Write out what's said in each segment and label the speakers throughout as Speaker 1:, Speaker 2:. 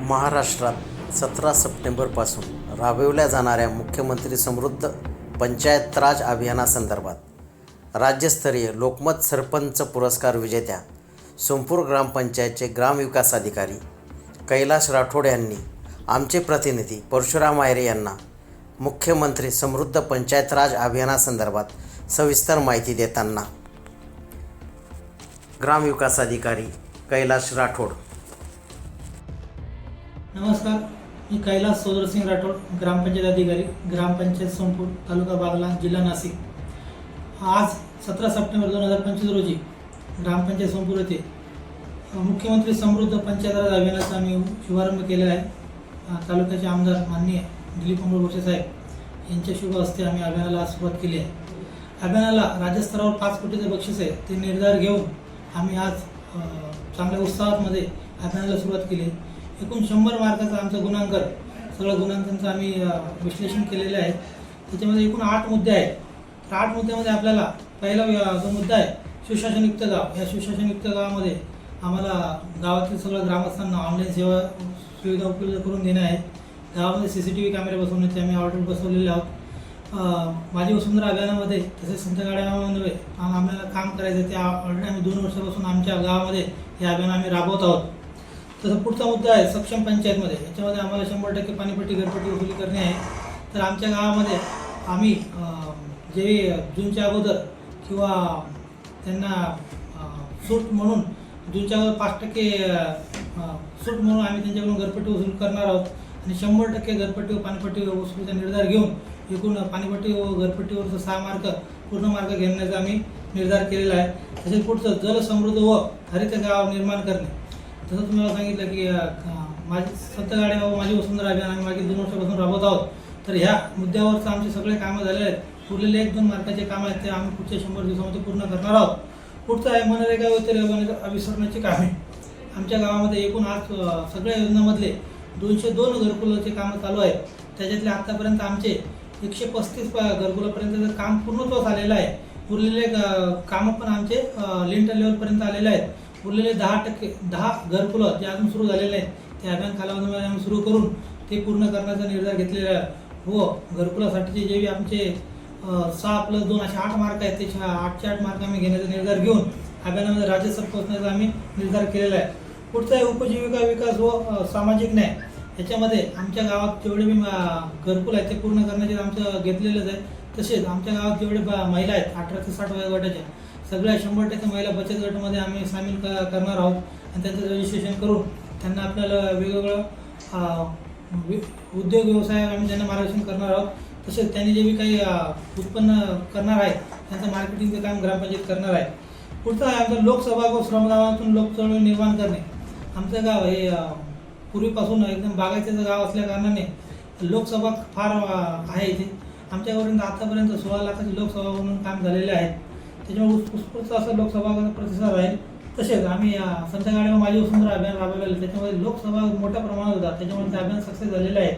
Speaker 1: महाराष्ट्रात सतरा सप्टेंबरपासून राबविल्या जाणाऱ्या मुख्यमंत्री समृद्ध पंचायत राज अभियानासंदर्भात राज्यस्तरीय लोकमत सरपंच पुरस्कार विजेत्या सोमपूर ग्रामपंचायतचे ग्रामविकास अधिकारी कैलास राठोड यांनी आमचे प्रतिनिधी परशुराम आयरे यांना मुख्यमंत्री समृद्ध पंचायत राज अभियानासंदर्भात सविस्तर माहिती देताना ग्रामविकास अधिकारी कैलास राठोड
Speaker 2: नमस्कार मी कैलास सोदरसिंग राठोड ग्रामपंचायत अधिकारी ग्रामपंचायत सोमपूर तालुका बागला जिल्हा नाशिक. आज सतरा सप्टेंबर दोन हजार पंचवीस रोजी ग्रामपंचायत सोमपूर येथे मुख्यमंत्री समृद्ध पंचायतराज अभियानाचा आम्ही शुभारंभ केलेला आहे. तालुक्याचे आमदार माननीय दिलीप अमृत बोरसे साहेब यांच्या शुभ हस्ते आम्ही अभियानाला सुरुवात केली आहे. अभियानाला राज्यस्तरावर पाच कोटीचं बक्षीस आहे ते निर्धार घेऊन आम्ही आज चांगल्या उत्साहामध्ये अभियानाला सुरुवात केली आहे. एकूण शंभर मार्काचं आमचं गुणांकन सगळं गुणांकनचं आम्ही विश्लेषण केलेलं आहे. त्याच्यामध्ये एकूण आठ मुद्दे आहेत. तर आठ मुद्द्यामध्ये आपल्याला पहिला जो मुद्दा आहे सुशासनयुक्त गाव. या सुशासनयुक्त गावामध्ये आम्हाला गावातील सगळं ग्रामस्थांना ऑनलाईन सेवा सुविधा उपलब्ध करून देणे आहे. गावामध्ये सी सी टी व्ही कॅमेरे बसवण्याचे आम्ही ऑर्डर बसवलेले आहोत. माझी वसुंधरा अभियानामध्ये तसेच संत गाड्यामध्ये आम्हाला काम करायचं ते त्या ऑलरेडी आम्ही दोन वर्षापासून आमच्या गावामध्ये हे अभियान आम्ही राबवत आहोत. तसं पुढचा मुद्दा आहे सक्षम पंचायतमध्ये. याच्यामध्ये आम्हाला शंभर टक्के पाणीपट्टी घरपट्टी वसुली करणे आहे. तर आमच्या गावामध्ये आम्ही जे जूनच्या अगोदर किंवा त्यांना सूट म्हणून जूनच्या अगोदर पाच टक्के सूट म्हणून आम्ही त्यांच्याकडून घरपट्टी वसूल करणार आहोत. आणि शंभर टक्के घरपट्टी व पाणीपट्टी वसुलीचा निर्धार घेऊन एकूण पाणीपट्टी व घरपट्टीवरचं सहा मार्क पूर्ण मार्क घेण्याचा आम्ही निर्धार केलेला आहे. तसेच पुढचं जलसमृद्ध व हरित गाव निर्माण करणे. जसं तुम्हाला सांगितलं की माझी सत्य गाड्या बाबा माझी वसुंधरा अभियान आम्ही मागील दोन वर्षापासून राबवत आहोत. तर ह्या मुद्द्यावरचं आमचे सगळे कामं झाले आहेत. उरलेले एक दोन मार्काचे कामं आहेत ते आम्ही पुढच्या शंभर दिवसामध्ये पूर्ण करणार आहोत. पुढचं आहे मनरेगा व्यतिरेगा अभिसरणाची कामे. आमच्या गावामध्ये एकूण आज सगळ्या योजनामधले दोनशे दोन घरकुलाचे कामं चालू आहेत. त्याच्यातले आत्तापर्यंत आमचे एकशे पस्तीस घरकुलापर्यंतचं काम पूर्णत्वास आलेलं आहे उरलेले कामं पण आमचे लिंटर लेवलपर्यंत आलेले आहेत. उरलेले दहा टक्के दहा घरकुलं जे अजून सुरू झालेले आहेत ते अभियान कालावधीमध्ये आम्ही सुरू करून ते पूर्ण करण्याचा निर्धार घेतलेला आहे. हो, व घरकुलासाठीचे जे बी आमचे सहा प्लस दोन असे आठ मार्क आहेत ते आठचे आठ मार्क आम्ही घेण्याचा निर्धार घेऊन अभियानामध्ये राज्यसभा पोहोचण्याचा आम्ही निर्धार केलेला आहे. पुढचा आहे उपजीविका विकास व सामाजिक न्याय याच्यामध्ये आमच्या गावात जेवढे बी घरकुल आहेत ते पूर्ण करण्याचे आमचं घेतलेलंच आहे. तसेच आमच्या गावात जेवढे महिला आहेत अठरा ते साठ वयोगटाच्या सगळ्या शंभर टक्के महिला बचत गटामध्ये आम्ही सामील क करणार आहोत. आणि त्यांचं रजिस्ट्रेशन करून त्यांना आपल्याला वेगवेगळं वि- उद्योग व्यवसाय आम्ही त्यांना मार्गदर्शन करणार आहोत. तसेच त्यांनी जे बी काही उत्पन्न करणार आहे त्यांचं मार्केटिंगचं काम ग्रामपंचायत करणार आहे. पुढचं आहे आमचं लोकसभा व श्रमदानातून लोकचळवळी निर्माण करणे. आमचं गाव हे पूर्वीपासून एकदम बागायतीचं गाव असल्या कारणाने लोकसभा फार आहे इथे. आमच्याकडून आतापर्यंत सोळा लाखाची लोकसभा म्हणून काम झालेले आहेत. त्याच्यामुळे उत्स्फूर्त असं लोकसभा प्रतिसाद राहील तसेच आम्ही अ, संत गाड्या माझी वसुंधरा अभियान राबवलेलं त्याच्यामध्ये लोकसभा मोठ्या प्रमाणात होता त्याच्यामुळे ते अभियान सक्सेस झालेलं आहे.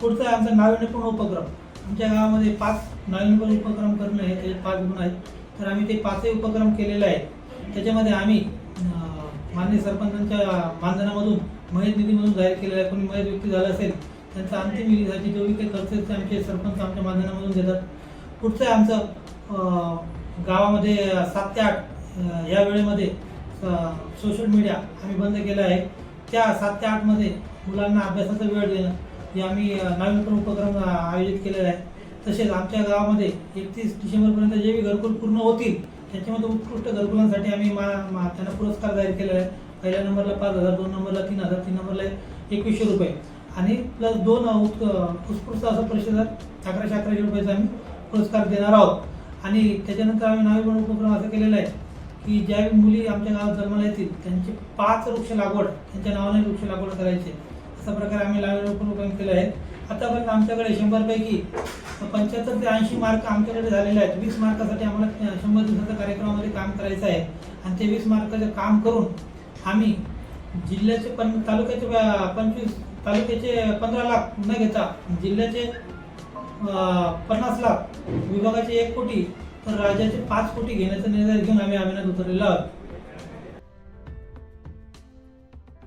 Speaker 2: पुढचं आहे आमचा नाविन्यपूर्ण उपक्रम. आमच्या गावामध्ये पाच नाविन्यपूर्ण उपक्रम करणं आहे. त्याचे पाच गुण आहेत. तर आम्ही ते पाचही उपक्रम केलेले आहेत. त्याच्यामध्ये आम्ही माननीय सरपंचांच्या मानधनामधून महेश निधीमधून जाहीर केलेलं आहे. कोणी महेश व्यक्ती झाला असेल त्यांचा अंतिम निधीसाठी जो काही खर्च ते आमचे सरपंच आमच्या मानधनामधून देतात. पुढचं आहे आमचं गावामध्ये सात ते आठ या वेळेमध्ये सोशल मीडिया आम्ही बंद केलं आहे. त्या सात ते आठमध्ये मुलांना अभ्यासाचा वेळ देणं हे आम्ही अं, नवीन उपक्रम आयोजित केलेला आहे. तसेच आमच्या गावामध्ये एकतीस डिसेंबरपर्यंत जे बी घरकुल पूर्ण होतील त्याच्यामध्ये उत्कृष्ट घरकुलांसाठी आम्ही मा मा- त्यांना पुरस्कार जाहीर केलेला आहे. पहिल्या नंबरला पाच हजार दोन नंबरला तीन हजार तीन नंबरला एकवीसशे रुपये. आणि प्लस दोन उत्क उत्स्फूर्त असं परिषदात अकराशे अकराशे रुपयाचा आम्ही पुरस्कार देणार आहोत. आणि त्याच्यानंतर आम्ही नवीन पण उपक्रम असं केलेला आहे की ज्या मुली आमच्या गावात जन्माला येतील त्यांची पाच वृक्ष लागवड त्यांच्या नावाने वृक्ष लागवड करायचे. असा प्रकारे आम्ही लाईव्ह उपक्रम केले आहेत आतापर्यंत आमच्याकडे शंभरपैकी पंच्याहत्तर ते ऐंशी मार्क आमच्याकडे झालेले आहेत. वीस मार्कासाठी आम्हाला शंभर दिवसाच्या कार्यक्रमामध्ये काम करायचं आहे. आणि ते वीस मार्काचं काम करून आम्ही जिल्ह्याचे पण तालुक्याचे पंचवीस तालुक्याचे पंधरा लाख न घेता जिल्ह्याचे पन्नास लाख. विभागाचे एक कोटी तर राज्याचे पाच कोटी घेण्याचा निर्णय घेऊन आम्ही अभियानात उतरलेलो आहोत.